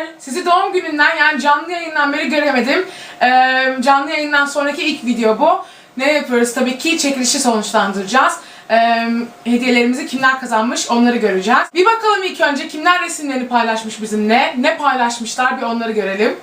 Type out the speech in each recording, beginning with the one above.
Merhabalar. Sizi doğum gününden yani canlı yayından beri göremedim. Ee, canlı yayından sonraki ilk video bu. Ne yapıyoruz? Tabii ki çekilişi sonuçlandıracağız. Ee, hediyelerimizi kimler kazanmış onları göreceğiz. Bir bakalım ilk önce kimler resimlerini paylaşmış bizimle. Ne paylaşmışlar bir onları görelim.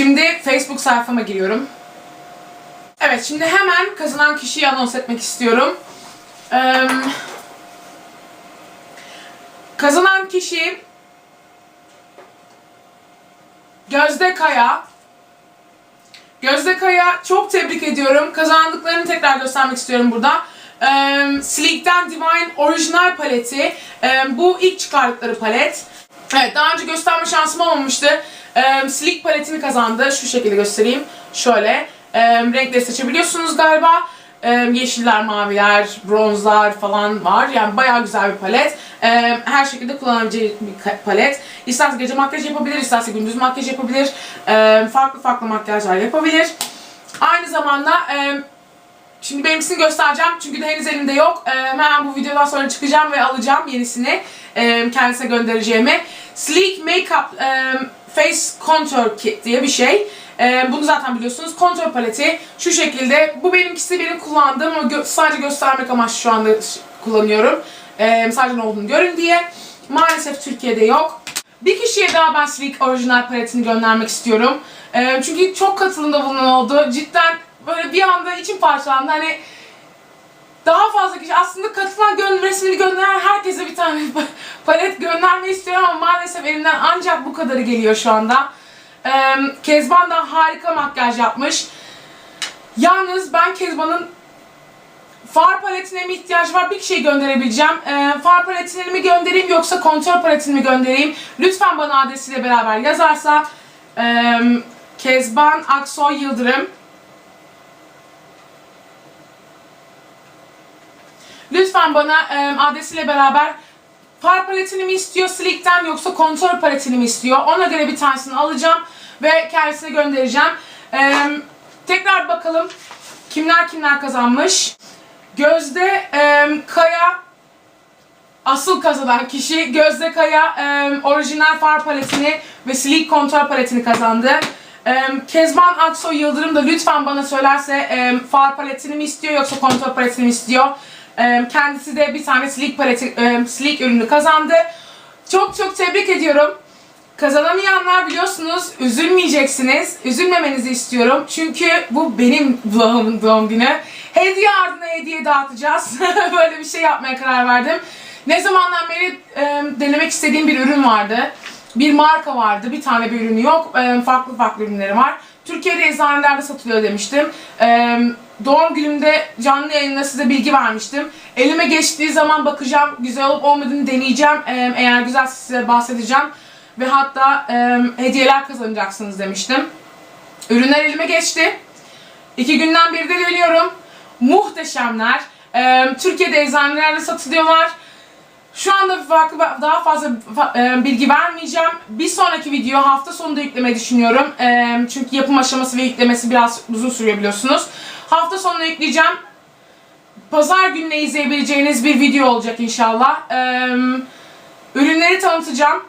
Şimdi Facebook sayfama giriyorum. Evet şimdi hemen kazanan kişiyi anons etmek istiyorum. Eee, kazanan kişi Gözde Kaya. Gözde Kaya çok tebrik ediyorum. Kazandıklarını tekrar göstermek istiyorum burada. Ee, Sleek'ten Divine orijinal paleti. Ee, bu ilk çıkardıkları palet. Evet daha önce gösterme şansım olmamıştı. Ee, Sleek paletini kazandı. Şu şekilde göstereyim. Şöyle. Ee, renkleri seçebiliyorsunuz galiba. Ee, yeşiller, maviler, bronzlar falan var. Yani bayağı güzel bir palet. Ee, her şekilde kullanabileceği bir palet. İsterse gece makyaj yapabilir, isterse gündüz makyaj yapabilir. Ee, farklı farklı makyajlar yapabilir. Aynı zamanda e, Şimdi benimkisini göstereceğim çünkü de henüz elimde yok. Ee, hemen bu videodan sonra çıkacağım ve alacağım yenisini. Ee, kendisine göndereceğimi. Sleek Makeup e, Face Contour Kit diye bir şey. Ee, bunu zaten biliyorsunuz. Contour paleti şu şekilde. Bu benimkisi benim kullandığım ama gö- sadece göstermek amaçlı şu anda kullanıyorum. Ee, sadece ne olduğunu görün diye. Maalesef Türkiye'de yok. Bir kişiye daha ben Sleek orijinal paletini göndermek istiyorum. Ee, çünkü çok katılımda bulunan oldu. Cidden böyle bir anda içim parçalandı. Hani daha fazla kişi aslında katılan gön resmini gönderen herkese bir tane pa- palet göndermeyi istiyorum ama maalesef elimden ancak bu kadarı geliyor şu anda. Ee, Kezban da harika makyaj yapmış. Yalnız ben Kezban'ın far paletine mi ihtiyaç var? Bir kişiye gönderebileceğim. Ee, far paletini mi göndereyim yoksa kontör paletini mi göndereyim? Lütfen bana adresiyle beraber yazarsa ee, Kezban Aksoy Yıldırım Lütfen bana adresiyle beraber far paletini mi istiyor Sleek'ten yoksa kontör paletini mi istiyor? Ona göre bir tanesini alacağım ve kendisine göndereceğim. Tekrar bakalım kimler kimler kazanmış. Gözde Kaya asıl kazanan kişi Gözde Kaya orijinal far paletini ve Sleek kontör paletini kazandı. E, Kezban Aksoy Yıldırım da lütfen bana söylerse far paletini mi istiyor yoksa kontör paletini mi istiyor? Kendisi de bir tane Sleek paleti, e, Sleek ürünü kazandı. Çok çok tebrik ediyorum. Kazanamayanlar biliyorsunuz üzülmeyeceksiniz. Üzülmemenizi istiyorum. Çünkü bu benim vlogumun doğum günü. Hediye ardına hediye dağıtacağız. Böyle bir şey yapmaya karar verdim. Ne zamandan beri e, denemek istediğim bir ürün vardı. Bir marka vardı. Bir tane bir ürünü yok. E, farklı farklı ürünleri var. Türkiye'de eczanelerde satılıyor demiştim. E, doğum günümde canlı yayında size bilgi vermiştim. Elime geçtiği zaman bakacağım. Güzel olup olmadığını deneyeceğim. E, eğer güzel size bahsedeceğim. Ve hatta e, hediyeler kazanacaksınız demiştim. Ürünler elime geçti. İki günden beri de deniyorum. Muhteşemler. E, Türkiye'de eczanelerde satılıyorlar. Şu anda daha fazla fa- e, bilgi vermeyeceğim. Bir sonraki video hafta sonunda yüklemeyi düşünüyorum. E, çünkü yapım aşaması ve yüklemesi biraz uzun sürüyor biliyorsunuz. Hafta sonuna yükleyeceğim. Pazar gününe izleyebileceğiniz bir video olacak inşallah. E, ürünleri tanıtacağım.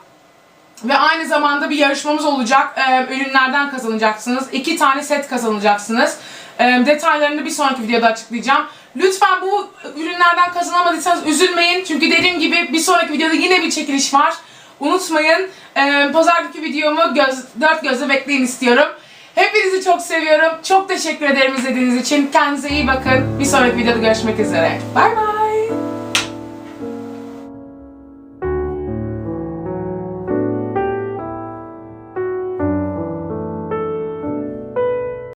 Ve aynı zamanda bir yarışmamız olacak. Ürünlerden kazanacaksınız. İki tane set kazanacaksınız. Detaylarını bir sonraki videoda açıklayacağım. Lütfen bu ürünlerden kazanamadıysanız üzülmeyin. Çünkü dediğim gibi bir sonraki videoda yine bir çekiliş var. Unutmayın. Ee, pazar videomu göz, dört gözle bekleyin istiyorum. Hepinizi çok seviyorum. Çok teşekkür ederim izlediğiniz için. Kendinize iyi bakın. Bir sonraki videoda görüşmek üzere. Bay bay.